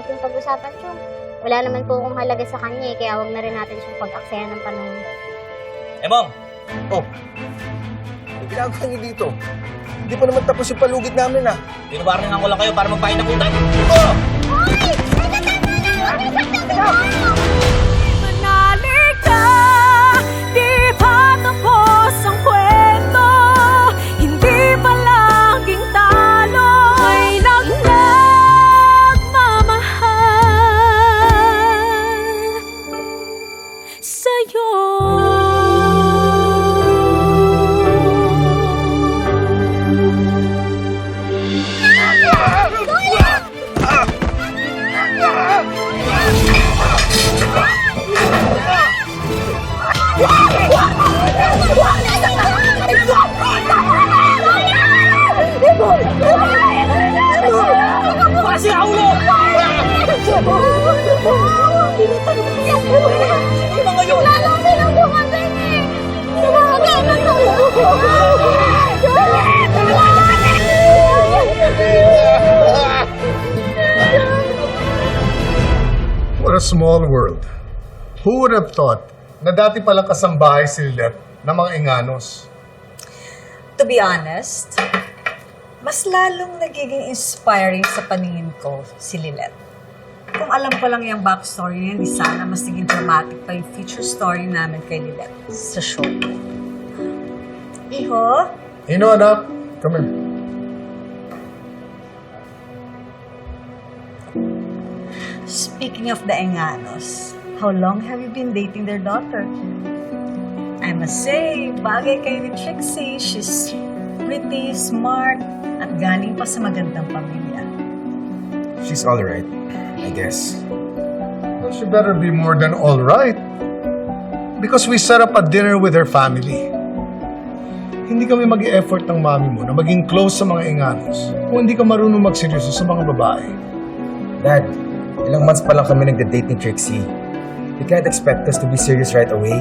natin pag-usapan, Chong. Wala naman po akong halaga sa kanya eh, kaya wag na rin natin siyang pag-aksaya ng panahon. Eh, Mom! Oh, ang ginagawa niyo dito? Hindi pa naman tapos yung palugit namin ah. Pinubarningan ko lang kayo para magpain ng utang. Oh! Sa'yo a small world. Who would have thought na dati palang kasambahay si Lilith ng mga inganos? To be honest, mas lalong nagiging inspiring sa paningin ko si Lilith. Kung alam ko lang yung backstory niya, di sana mas naging dramatic pa yung feature story namin kay Lilith sa show. Iho, Ino, anak. Come here. Speaking of the Enganos, how long have you been dating their daughter? I must say, bagay kayo ni Trixie. She's pretty, smart, at galing pa sa magandang pamilya. She's alright, I guess. Well, she better be more than all right. Because we set up a dinner with her family. Hindi kami mag effort ng mami mo na maging close sa mga inganos kung hindi ka marunong magseryoso sa mga babae. Dad, ilang months pa lang kami nagda-date ni Trixie. You can't expect us to be serious right away.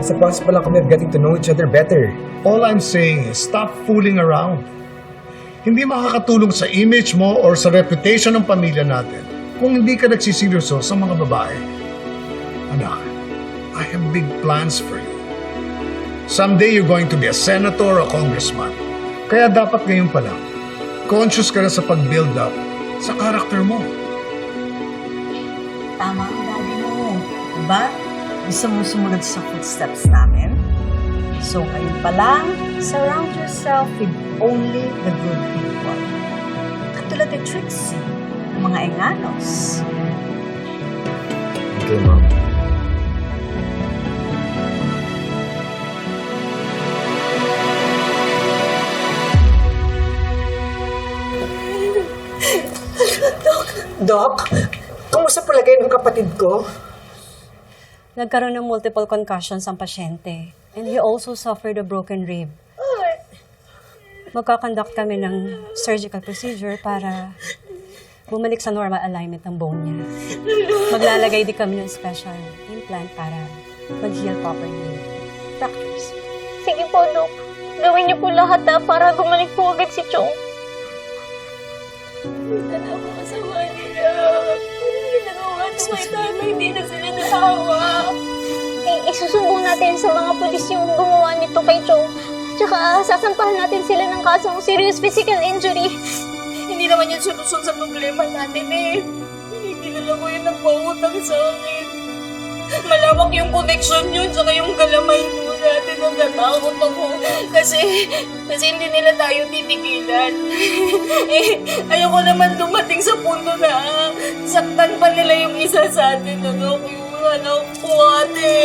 Sa process pa lang kami of getting to know each other better. All I'm saying is stop fooling around. Hindi makakatulong sa image mo or sa reputation ng pamilya natin kung hindi ka nagsiseryoso sa mga babae. Anak, I have big plans for you. Someday you're going to be a senator or a congressman. Kaya dapat ngayon pa lang, conscious ka na sa pag-build up sa karakter mo. Tama ang daddy mo. Diba? Gusto mo sumunod sa footsteps namin? So ngayon pa lang, surround yourself with only the good people. Katulad ni Trixie, ng mga enganos. Okay, Mom. Doc, kamusta palagay ng kapatid ko? Nagkaroon ng multiple concussions ang pasyente. And he also suffered a broken rib. Magkakonduct kami ng surgical procedure para bumalik sa normal alignment ng bone niya. Maglalagay din kami ng special implant para mag-heal properly. Fractures. Sige po, Dok. Gawin niyo po lahat ha, para gumaling po agad si Chong. Ano ko masama nila? May tatay? Hindi na sila nahawa. Eh, isusumbong natin sa mga pulis yung gumawa nito kay Chong. Tsaka sasampahan natin sila ng kasong serious physical injury. Hindi naman yan solusyon sa problema natin eh. Hindi na lang ko yun nagpautang sa akin. Malawak yung connection yun, saka yung galamay mo natin. Natatakot ako. Kasi, kasi hindi nila tayo titigilan. eh, ayoko naman dumating sa punto na ah, saktan pa nila yung isa sa atin. Ano, yung anak ko, ate.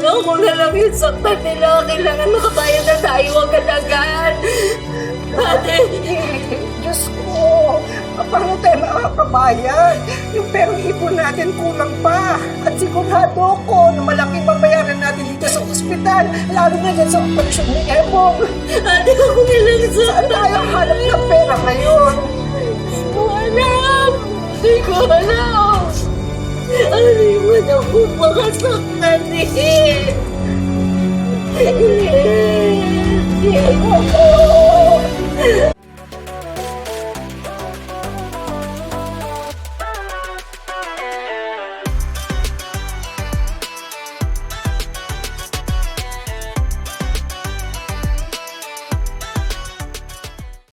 Ako na lang yung saktan nila. Kailangan makabayad na tayo agad-agad. Ate, Diyos ko, paano tayo makakabayad? Yung perang ipon natin kulang pa. At sigurado ko na malaking babayaran natin dito sa ospital, lalo na dyan sa operasyon ni Ebong. ate, ako na lang sa Saan tayo hanap ng pera ngayon? Hindi ko alam. Hindi ko alam. Yung ako makasaktan eh. Hindi ko